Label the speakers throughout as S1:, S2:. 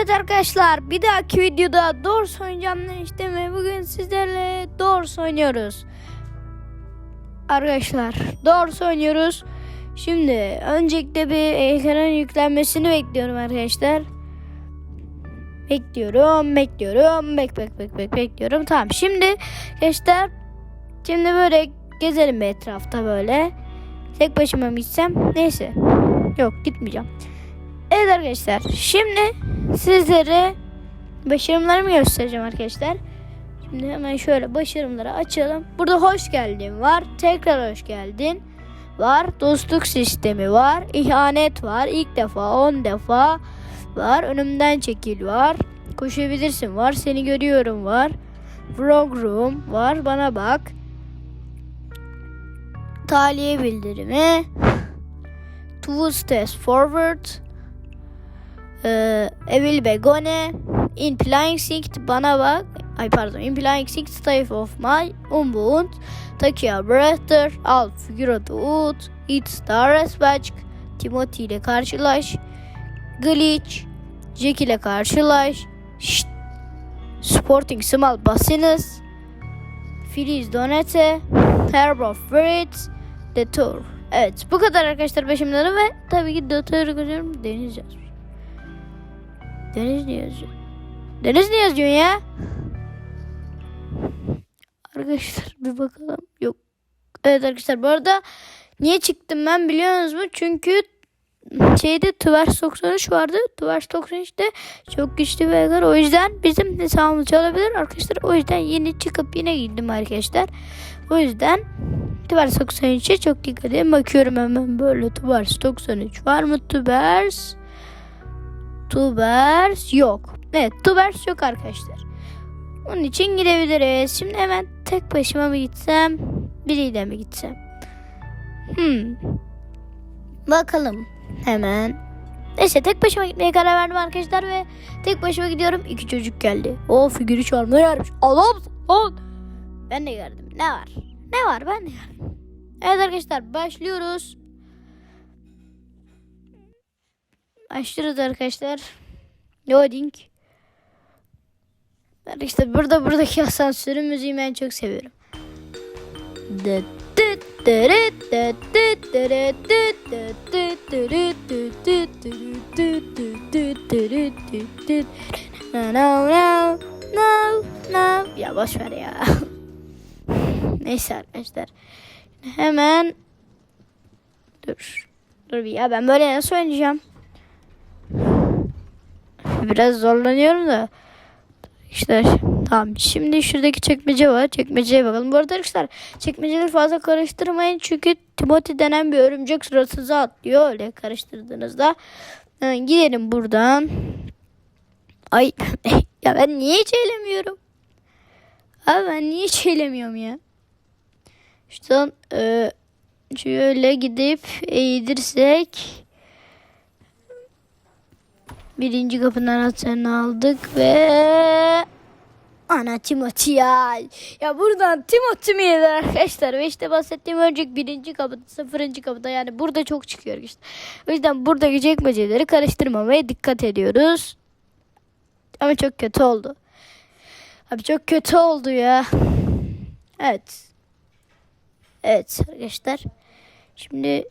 S1: Evet arkadaşlar bir dahaki videoda Doors oynayacağım işte mi? Bugün sizlerle Doors oynuyoruz. Arkadaşlar Doors oynuyoruz. Şimdi öncelikle bir ekranın yüklenmesini bekliyorum arkadaşlar. Bekliyorum, bekliyorum, bek bek bek bek bekliyorum. Tamam şimdi arkadaşlar şimdi böyle gezelim etrafta böyle. Tek başıma mı gitsem? Neyse. Yok gitmeyeceğim. Evet arkadaşlar şimdi sizlere başarımlarımı göstereceğim arkadaşlar. Şimdi hemen şöyle başarımları açalım. Burada hoş geldin var. Tekrar hoş geldin var. Dostluk sistemi var. ihanet var. ilk defa 10 defa var. Önümden çekil var. Koşabilirsin var. Seni görüyorum var. Frog Room var. Bana bak. Taliye bildirimi. Two steps forward. Ee, Evil Begone. In Flying Sicht bana bak. Ay pardon. In Flying Sicht Stave of My Unbound. Takia Breather. Al Figure Ut. It Star Dispatch. Timothy ile karşılaş. Glitch. Jack ile karşılaş. Şşt. Sporting Small Basines. Filiz Donate. Herb of Words. The Tour. Evet bu kadar arkadaşlar başımları ve tabii ki Dotör'ü görüyorum Deniz yazmış. Deniz ne yazıyor? Deniz ne yazıyor ya? Arkadaşlar bir bakalım. Yok. Evet arkadaşlar bu arada niye çıktım ben biliyorsunuz mu? Çünkü şeyde Tuvers 93 vardı. Tuvers 93'te çok güçlü bir hacker. O yüzden bizim hesabımız çalabilir arkadaşlar. O yüzden yeni çıkıp yine girdim arkadaşlar. O yüzden Tubers 93'e çok dikkat edin. Bakıyorum hemen böyle Tubers 93 var mı Tubers? Tubers yok. Evet Tubers yok arkadaşlar. Onun için gidebiliriz. Şimdi hemen tek başıma mı gitsem? Biriyle mi gitsem? Hmm. Bakalım hemen. Neyse tek başıma gitmeye karar verdim arkadaşlar ve tek başıma gidiyorum. İki çocuk geldi. O figürü çalmaya yarmış. Allah'ım. Allah'ım. Ben de gördüm. Ne var? Ne var ben de gördüm. Evet arkadaşlar başlıyoruz. Başlıyoruz arkadaşlar. Loading. Arkadaşlar burada buradaki asansörün müziği ben çok seviyorum. No no no no. Ya boş ver ya. Neyse arkadaşlar. Hemen dur. Dur bir ya ben böyle nasıl oynayacağım? Biraz zorlanıyorum da. İşte tamam şimdi şuradaki çekmece var. Çekmeceye bakalım. Bu arada arkadaşlar çekmeceleri fazla karıştırmayın. Çünkü Timothy denen bir örümcek suratınıza atlıyor. Öyle karıştırdığınızda. Hemen gidelim buradan. Ay ya ben niye hiç eğlemiyorum? Abi ben niye hiç eğlemiyorum ya? Şuradan e, şöyle gidip eğdirsek birinci kapının anahtarını aldık ve ana Timothy ya. Ya buradan Timothy mi yedi arkadaşlar? Ve işte bahsettiğim önceki birinci kapıda, sıfırıncı kapıda yani burada çok çıkıyor işte. O yüzden buradaki çekmeceleri karıştırmamaya dikkat ediyoruz. Ama çok kötü oldu. Abi çok kötü oldu ya. Evet. Evet arkadaşlar. Şimdi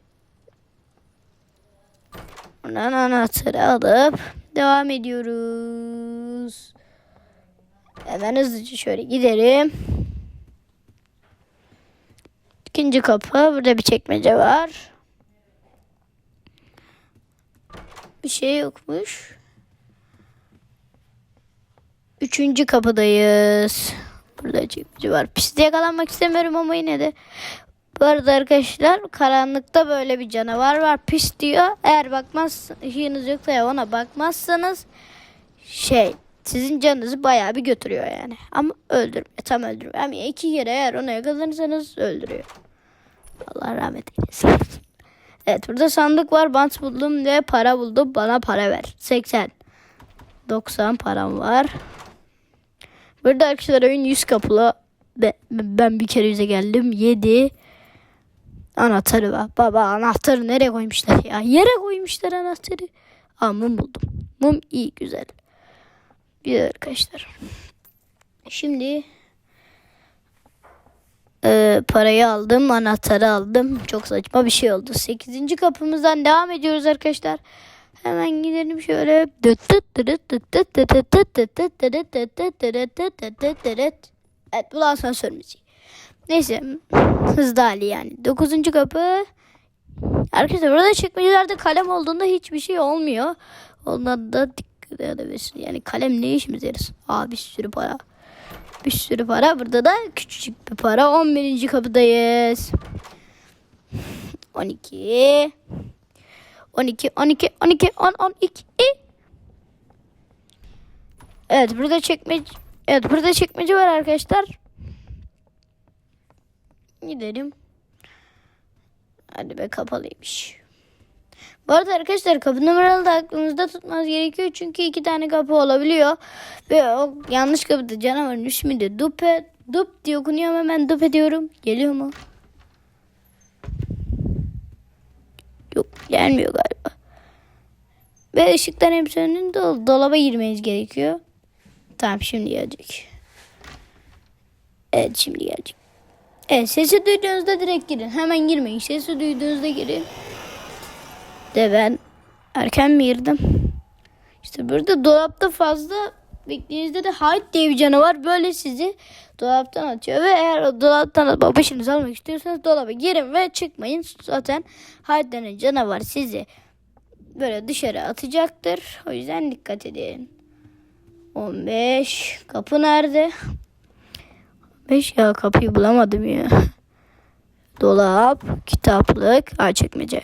S1: buradan anahtarı alıp devam ediyoruz. Hemen hızlıca şöyle gidelim. İkinci kapı. Burada bir çekmece var. Bir şey yokmuş. Üçüncü kapıdayız. Burada çekmece var. Piste yakalanmak istemiyorum ama yine de. Bu arada arkadaşlar karanlıkta böyle bir canavar var. Pis diyor. Eğer bakmaz ışığınız yoksa ona bakmazsanız şey sizin canınızı bayağı bir götürüyor yani. Ama öldürmüyor. Tam öldürmüyor. Ama iki kere eğer ona yakalanırsanız öldürüyor. Allah rahmet eylesin. Evet burada sandık var. Bant buldum ve para buldum. Bana para ver. 80. 90 param var. Burada arkadaşlar oyun 100 kapılı. Ben, ben bir kere yüze geldim. 7. Anahtarı var. Baba anahtarı nereye koymuşlar ya? Yere koymuşlar anahtarı. Aa mum buldum. Mum iyi güzel. Güzel arkadaşlar. Şimdi e, parayı aldım, anahtarı aldım. Çok saçma bir şey oldu. 8. kapımızdan devam ediyoruz arkadaşlar. Hemen gidelim şöyle. Evet bu da asansör müziği. Neyse hızlı hali yani. 9. kapı. Arkadaşlar burada çekmecelerde kalem olduğunda hiçbir şey olmuyor. Ondan da dikkat edebilirsin. Yani kalem ne işimize yarasın? Aa bir sürü para. Bir sürü para. Burada da küçücük bir para. 11. kapıdayız. 12 12 12 12 10 12 Evet burada çekmece Evet burada çekmece var arkadaşlar. Gidelim. Hadi be kapalıymış. Bu arada arkadaşlar kapı numaralı da aklınızda tutmanız gerekiyor. Çünkü iki tane kapı olabiliyor. Ve o yanlış kapıda canavarın ismi de Dupe. Dup diye okunuyor ben Dupe diyorum. Geliyor mu? Yok gelmiyor galiba. Ve ışıklar hepsi önünde dol- dolaba girmeniz gerekiyor. Tamam şimdi gelecek. Evet şimdi gelecek. Evet sesi duyduğunuzda direkt girin. Hemen girmeyin. Sesi duyduğunuzda girin. De ben erken mi girdim? İşte burada dolapta fazla beklediğinizde de hide diye bir canavar böyle sizi dolaptan atıyor. Ve eğer o dolaptan başınızı almak istiyorsanız dolaba girin ve çıkmayın. Zaten hide denen canavar sizi böyle dışarı atacaktır. O yüzden dikkat edin. 15. Kapı nerede? 5 ya kapıyı bulamadım ya. Dolap, kitaplık, ay çekmece.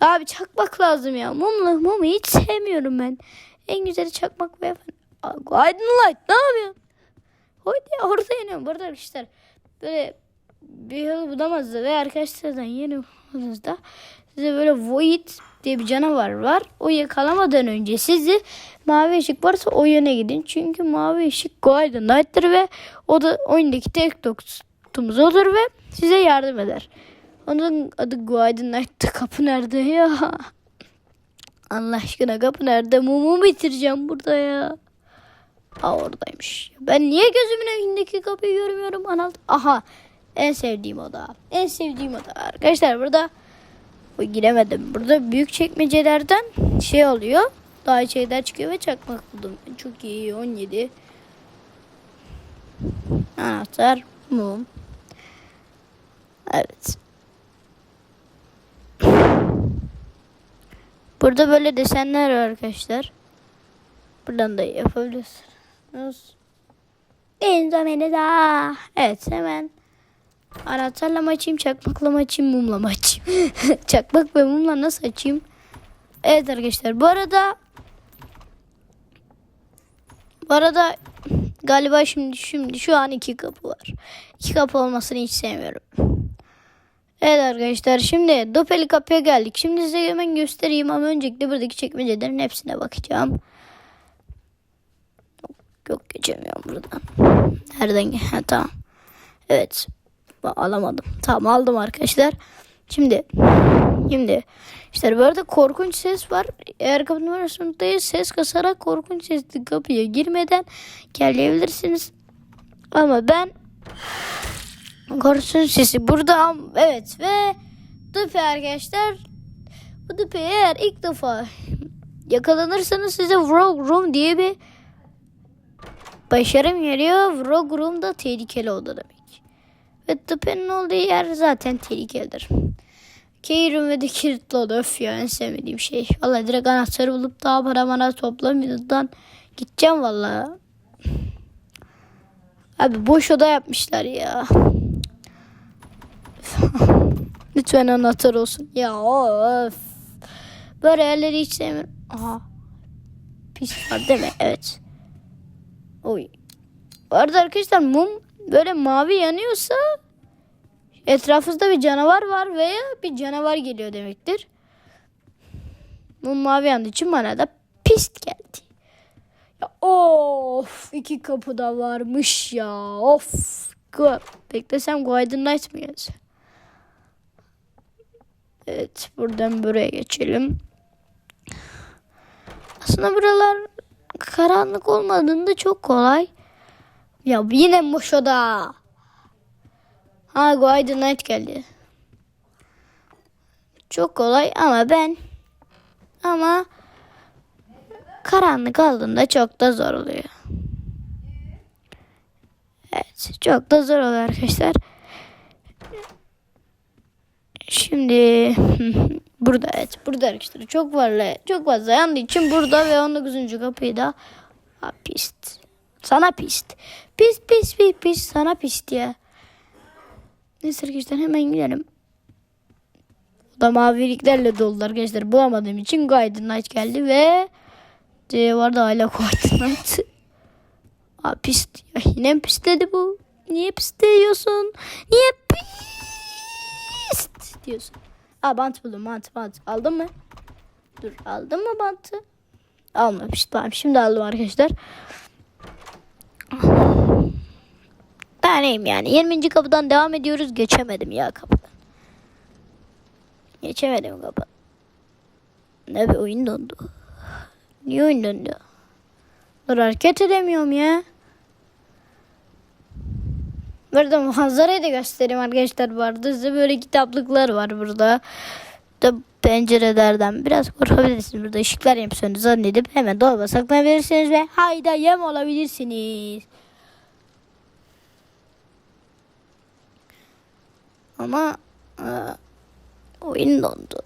S1: Abi çakmak lazım ya. Mumlu mumu hiç sevmiyorum ben. En güzeli çakmak ve Aydınlight ne yapıyorsun? Haydi ya orada yanıyorum. Burada arkadaşlar böyle bir yol bulamazdı ve arkadaşlardan yeni bulduğunuzda size böyle Void diye bir canavar var. O yakalamadan önce sizi mavi ışık varsa o yöne gidin. Çünkü mavi ışık Golden Knight'tır ve o da oyundaki tek dostumuz olur ve size yardım eder. Onun adı Golden Knight'tı. Kapı nerede ya? Allah aşkına kapı nerede? Mumu bitireceğim burada ya. Aa oradaymış. Ben niye gözümün önündeki kapıyı görmüyorum? Analt. Aha. En sevdiğim oda. En sevdiğim oda. Arkadaşlar burada giremedim. Burada büyük çekmecelerden şey oluyor. Daha şeyler çıkıyor ve çakmak buldum. Çok iyi. 17. Anahtar. Mum. Evet. Burada böyle desenler var arkadaşlar. Buradan da yapabilirsiniz. En zamanı da. Evet hemen anahtarla mı açayım, çakmakla mı açayım, mumla mı açayım? Çakmak ve mumla nasıl açayım? Evet arkadaşlar bu arada bu arada galiba şimdi şimdi şu an iki kapı var. İki kapı olmasını hiç sevmiyorum. Evet arkadaşlar şimdi dopeli kapıya geldik. Şimdi size hemen göstereyim ama öncelikle buradaki çekmecelerin hepsine bakacağım. Yok geçemiyorum buradan. Nereden? Ha, tamam. Evet. Alamadım. Tamam aldım arkadaşlar. Şimdi şimdi işte bu arada korkunç ses var. Eğer kapı numarasındayız ses kasarak korkunç sesli kapıya girmeden gelebilirsiniz. Ama ben korkunç sesi burada evet ve Dupe arkadaşlar bu Dupe eğer ilk defa yakalanırsanız size Rogue Room diye bir başarım geliyor. Rogue Room da tehlikeli oda demek. Ve Dupe'nin olduğu yer zaten tehlikelidir. Keyrum ve de kilitli oda. Öf ya en sevmediğim şey. Valla direkt anahtarı bulup daha para bana toplamıyordan gideceğim valla. Abi boş oda yapmışlar ya. Lütfen anahtar olsun. Ya of. Böyle yerleri hiç sevmiyorum. Aha. Pis var değil mi? Evet. Oy. Bu arada arkadaşlar mum böyle mavi yanıyorsa etrafınızda bir canavar var veya bir canavar geliyor demektir. Mum mavi yandığı için bana da pist geldi. Ya, of iki kapı da varmış ya. Of. Beklesem Golden Knight mı yazıyor? Evet buradan buraya geçelim. Aslında buralar karanlık olmadığında çok kolay. Ya yine Moşo'da. Ha Guide Night geldi. Çok kolay ama ben ama karanlık aldığında çok da zor oluyor. Evet çok da zor oluyor arkadaşlar. Şimdi burada evet burada arkadaşlar çok varlı çok fazla yandığı için burada ve 19. kapıyı da ha, pist. Sana pist. Pist pist pist pist sana pist ya. Neyse arkadaşlar hemen gidelim. O da maviliklerle dolu arkadaşlar. Bulamadığım için Guiding Night geldi ve C vardı hala Guiding Night. Aa pist. Ya yine mi pistledi bu? Niye pistletiyorsun? Niye pist diyorsun? Aa bant buldum bant bant. Aldın mı? Dur aldın mı bantı? Almamış. Tamam şimdi aldım arkadaşlar. Ben neyim yani? 20. kapıdan devam ediyoruz. Geçemedim ya kapıdan. Geçemedim kapı. Ne bir oyun dondu. Niye oyun dondu? Dur hareket edemiyorum ya. Burada manzarayı da göstereyim arkadaşlar bu arada. Size böyle kitaplıklar var burada. Da pencerelerden biraz korkabilirsiniz. Burada ışıklar yapıyorsunuz zannedip hemen dolaba saklanabilirsiniz ve hayda yem olabilirsiniz. Ama e, oyun dondu.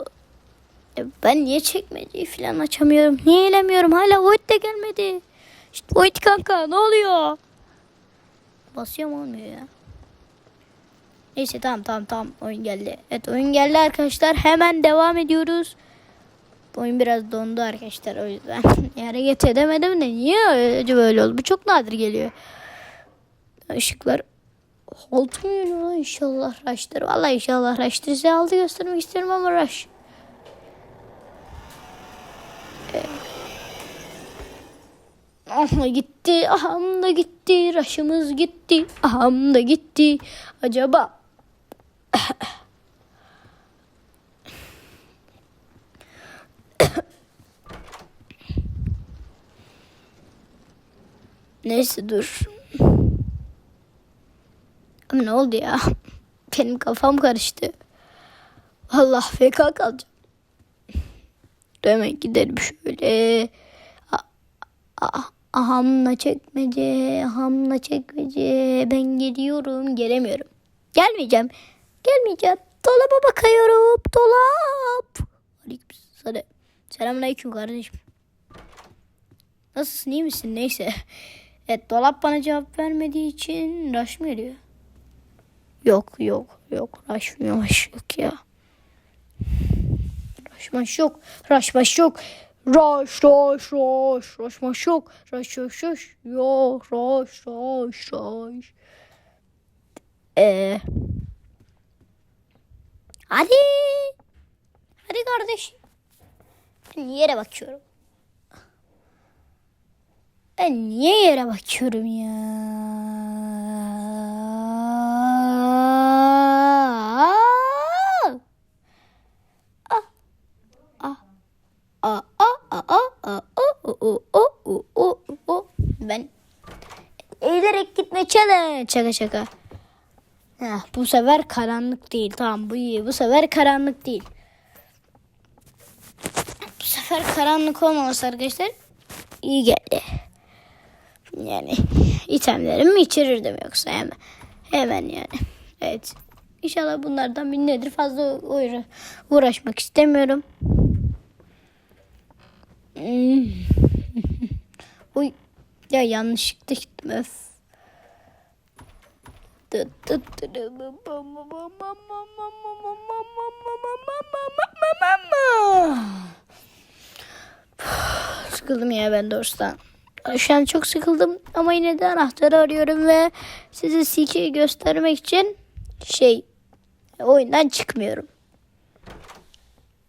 S1: E, ben niye çekmeceyi falan açamıyorum? Niye elemiyorum? Hala Void de gelmedi. İşte Void kanka ne oluyor? Basıyorum olmuyor ya. Neyse tamam tamam tamam oyun geldi. Evet oyun geldi arkadaşlar. Hemen devam ediyoruz. Oyun biraz dondu arkadaşlar o yüzden. Yani geç edemedim de niye acaba böyle oldu? Bu çok nadir geliyor. Işıklar Yönü lan inşallah raştır. Valla inşallah raştır. Size altı göstermek istiyorum ama raş. Aha gitti, aham da gitti, raşımız gitti, aham da gitti. Acaba Neyse dur. Ne oldu ya? Benim kafam karıştı. Allah FK kalacağım. Demek gidelim şöyle. Ahamla çekmece, ahamla çekmece. Ben geliyorum, gelemiyorum. Gelmeyeceğim. Gelmeyeceğim. Dolaba bakıyorum. Dolap. Aleykümselam. Selamünaleyküm kardeşim. Nasılsın iyi misin? Neyse. Evet dolap bana cevap vermediği için rush mı geliyor? Yok yok yok. Rush maş yok ya. Rush maş yok. Rush maş yok. Rush rush rush. Rush maş yok. Rush rush rush. Yok rush rush rush. Ee, hadi. Hadi kardeşim. Ben yere bakıyorum. Ben niye yere bakıyorum ya? Ben eğilerek gitme challenge. Şaka şaka. Heh, bu sefer karanlık değil. Tamam bu iyi. Bu sefer karanlık değil. Bu sefer karanlık olmaması arkadaşlar iyi geldi. Yani itemlerimi içirirdim yoksa hemen. Hemen yani. Evet. İnşallah bunlardan bir nedir fazla uğra uğraşmak istemiyorum. Hmm. Uy. Ya yanlışlıkla gittim öf. Sıkıldım ya ben doğrusu. Şu an çok sıkıldım ama yine de anahtarı arıyorum ve size Seeker'i göstermek için şey oyundan çıkmıyorum.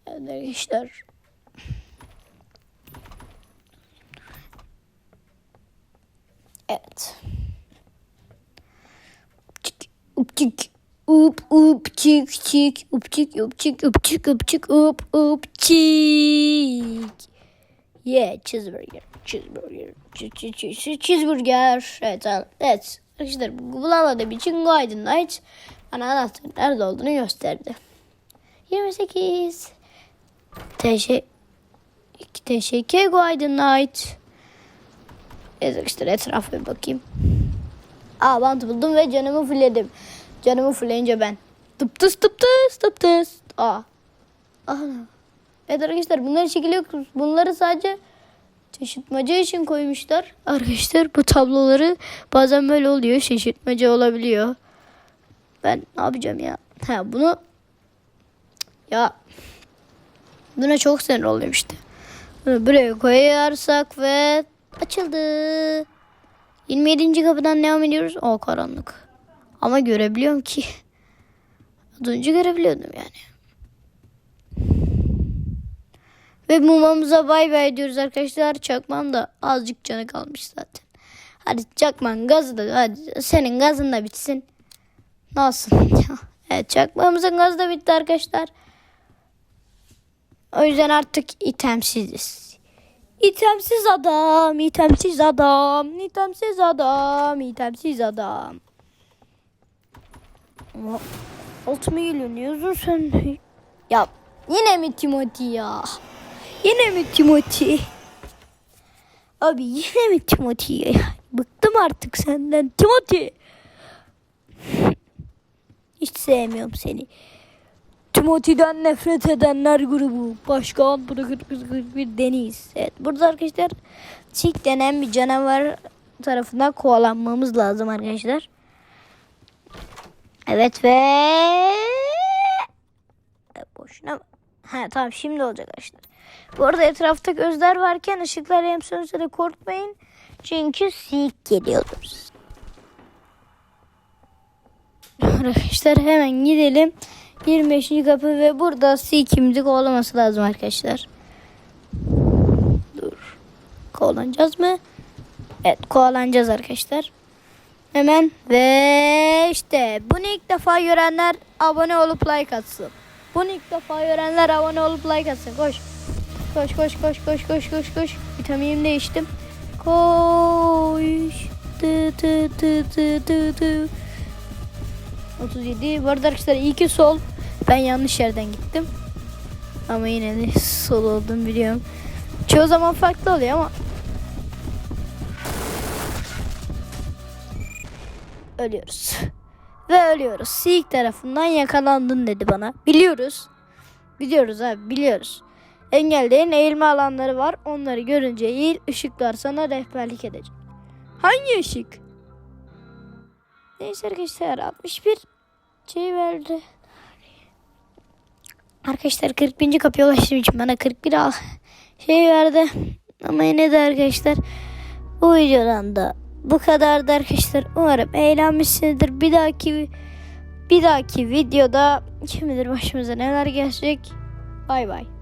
S1: Evet arkadaşlar. Evet. Upçık. Up up çık çık up çık up çık up çık up çık up up çık. Yeah, cheeseburger. Cheeseburger. Che- che- che- che- Cheeseburger. Evet, evet. Arkadaşlar bulamadığım için Golden Knight bana anahtarın nerede olduğunu gösterdi. 28. Teşekkür. Teşekkür Golden Knight. Evet arkadaşlar etrafa bir bakayım. Aa bant buldum ve canımı fulledim. Canımı fulleyince ben. Tıp tıs tıp tıs tıp tıs. Aa. Aha. Evet arkadaşlar bunları şekil yok. Bunları sadece şaşırtmaca için koymuşlar. Arkadaşlar bu tabloları bazen böyle oluyor. Şaşırtmaca olabiliyor. Ben ne yapacağım ya? Ha bunu ya buna çok sinir oluyorum işte. Bunu buraya koyarsak ve açıldı. 27. kapıdan devam ediyoruz. O karanlık. Ama görebiliyorum ki. Az önce görebiliyordum yani. Ve mumamıza bay bay diyoruz arkadaşlar. Çakman da azıcık canı kalmış zaten. Hadi çakman gazı da hadi senin gazın da bitsin. Nasıl? evet çakmağımızın gazı da bitti arkadaşlar. O yüzden artık itemsiziz. İtemsiz adam, itemsiz adam, itemsiz adam, itemsiz adam. Ama alt mı geliyor? sen? Ya yine mi Timothy ya? Yine mi Timothy? Abi yine mi Timothy ya? Bıktım artık senden Timothy. Hiç sevmiyorum seni. Timothy'den nefret edenler grubu. Başkan bırakır bir deniz. Evet burada arkadaşlar Çik denen bir canavar tarafından kovalanmamız lazım arkadaşlar. Evet ve E, boşuna Ha tamam şimdi olacak arkadaşlar. Bu arada etrafta gözler varken ışıklar hem sönse de korkmayın. Çünkü sik geliyoruz. Arkadaşlar hemen gidelim. 25. kapı ve burada sikimizi kovalaması lazım arkadaşlar. Dur. Kovalanacağız mı? Evet kovalanacağız arkadaşlar. Hemen ve işte bunu ilk defa görenler abone olup like atsın. Bunu ilk defa görenler abone olup like atsın. Koş. Koş koş koş koş koş koş koş. Vitaminimi değiştim. Koş. Tı tı tı tı tı tı. 37. Bu arada arkadaşlar iyi ki sol. Ben yanlış yerden gittim. Ama yine de sol olduğumu biliyorum. Çoğu zaman farklı oluyor ama ölüyoruz. Ve ölüyoruz. Sik tarafından yakalandın dedi bana. Biliyoruz. Biliyoruz abi biliyoruz. Engellerin eğilme alanları var. Onları görünce eğil ışıklar sana rehberlik edecek. Hangi ışık? Neyse arkadaşlar 61 şey verdi. Arkadaşlar 41. kapıya ulaştığım için bana 41 al şey verdi. Ama yine de arkadaşlar bu videodan da bu kadardı arkadaşlar. Umarım eğlenmişsinizdir. Bir dahaki bir dahaki videoda kim bilir başımıza neler gelecek. Bay bay.